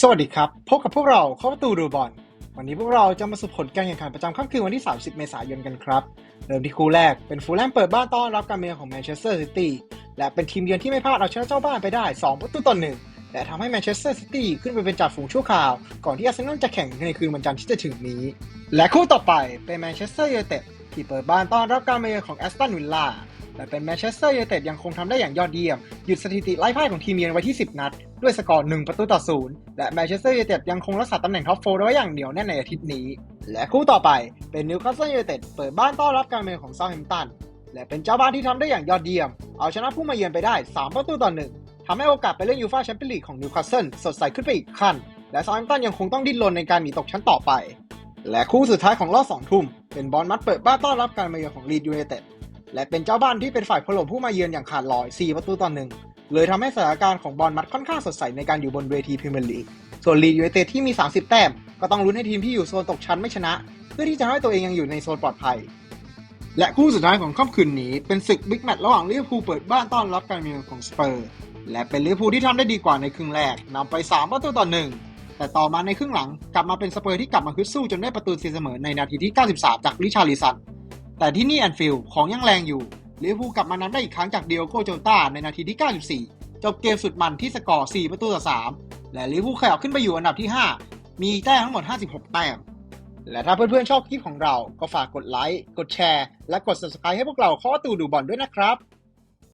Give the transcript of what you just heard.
สวัสดีครับ พบกับพวกเราเข้าประตูดูบอล วันนี้พวกเราจะมาสรุปผลการแข่งขันประจำค่ำคืนวันที่ 30 เมษายนกันครับ เริ่มที่คู่แรกเป็นฟูลแลมเปิดบ้านต้อนรับการเมืองของแมนเชสเตอร์ซิตี้และเป็นทีมเยือนที่ไม่พลาดเอาชนะเจ้าบ้านไปได้ 2 ประตูต่อหนึ่งและทำให้แมนเชสเตอร์ซิตี้ขึ้นไปเป็นจ่าฝูงชั่วคราว ก่อนที่อาร์เซนอลจะแข่งในคืนวันจันทร์ที่จะถึงนี้ และคู่ต่อไปเป็นแมนเชสเตอร์ยูไนเต็ดที่เปิดบ้านต้อนรับการมาเยือนของแอสตันวิลล่า และเป็นแมนเชสเตอร์ยูไนเต็ดยังคงทำได้อย่างยอดเยี่ยม หยุดสถิติไล่พ่ายของทีมเยือนไว้ที่ 10 นัด ด้วยสกอร์ 1 ประตูต่อ 0 และแมนเชสเตอร์ยูไนเต็ดยังคงรักษาตำแหน่งท็อปโฟร์ไว้อย่างเหนียวแน่นในอาทิตย์นี้ และคู่ต่อไปเป็นนิวคาสเซิลยูไนเต็ดเปิดบ้านต้อนรับการมาเยือนของเซาท์แฮมป์ตันและเป็นเจ้าบ้านที่ทำได้อย่างยอดเยี่ยม เอาชนะผู้มาเยือนไปได้ 3 ประตูต่อ 1ทำให้โอกาสไปเล่นยูฟ่าแชมเปี้ยนลีกของนิวคาสเซิลสดใสขึ้นไปอีกขั้น และซาท์แฮมป์ตันยังคงต้องดิ้นรนในการหนีตกชั้นต่อไป และคู่สุดท้ายของรอบ2ทุ่มเป็นบอลมัดเปิดบ้านต้อนรับการมาเยือนของลีดยูไนเต็ด และเป็นเจ้าบ้านที่เป็นฝ่ายถล่มผู้มาเยือนอย่างขาดลอย 4 ประตูต่อหนึ่งเลยทำให้สถานการณ์ของบอลมัดค่อนข้างสดใสในการอยู่บนเวทีพรีเมียร์ลีก ส่วนลีดยูไนเต็ดที่มี 30 แต้ม ก็ต้องลุ้นให้ทีมที่อยู่โซนตกชั้นไม่ชนะ เพื่อที่จะให้ตัวเองยังอยู่ในโซนปลอดภัย และคู่สุดท้ายของค่ำคืนนี้เป็นศึกบิ๊กแมตช์ระหว่างลิเวอร์พูลเปิดบ้านต้อนรับการเมืองของสเปอร์ และเป็นลิเวอร์พูลที่ทำได้ดีกว่าในครึ่งแรกนำไป 3 ประตูต่อหนึ่งแต่ต่อมาในครึ่งหลังกลับมาเป็นสเปอร์ที่กลับมาฮึดสู้จนได้ประตูตีเสมอในนาทีที่ 93 จากลิชาริสัน แต่ที่นี่แอนฟิลด์ของยังแรงอยู่ลิเวอร์พูลกลับมานำได้อีกครั้งจากเดียโกโจต้าในนาทีที่ 94 จบเกมสุดมันที่สกอร์ 4 ประตูต่อ 3 และลิเวอร์พูลขยับขึ้นไปอยู่อันดับที่ 5 มีแต้มทั้งหมด 56 แต้ม และถ้าเพื่อนๆชอบคลิปของเรา ก็ฝากกดไลค์ กดแชร์ และกด subscribe ให้พวกเราข้อตูดูบอลด้วยนะครับ